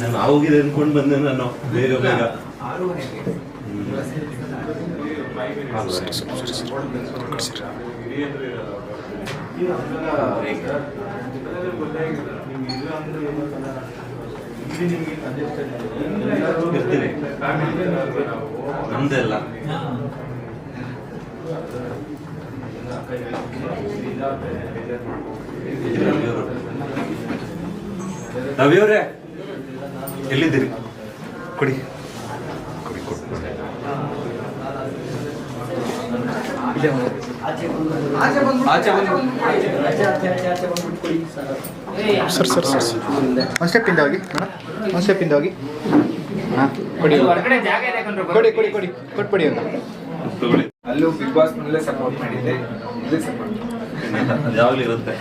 ನಾನು ಆಗೋಗಿದೆ ಅನ್ಕೊಂಡು ಬಂದೆ ನಾನು ಬೇಗ ಬೇಗ. ಇರ್ತೀನಿ. ನಮ್ದೆಲ್ಲ ರವಿಯವ್ರೆ ಎಲ್ಲಿದ್ದೀರಿ? ಕೊಡಿ. ಕೊಡಿ ಕೊಡಿ ಸರ್ ಸರ್ ಸರ್ ಸರ್. ಒಂದು ಸ್ಟೆಪ್ ಇಂದ ಹೋಗಿ ಮೇಡಮ್ ಒಂದು ಸ್ಟೆಪ್ ಇಂದ ಹೋಗಿ. ಹಾಂ ಕೊಡಿ. ಹೊರಗಡೆ ಜಾಗ ಇದೆ ಕಣ್ರೋ, ಕೊಡಿ ಕೊಡಿ ಕೊಡಿ. ಕೊಟ್ಬಿಡಿ ಅಂತ. ತಗೊಳ್ಳಿ ಅಲ್ಲೂ ಬಿಗ್ ಬಾಸ್ ಮನೇಲೆ ಸಪೋರ್ಟ್ ಮಾಡಿದ್ದೆ. ಇಲ್ಲೇ ಸಪೋರ್ಟ್ ಅದ್ಯಾವಾಗ್ಲೂ ಇರುತ್ತೆ.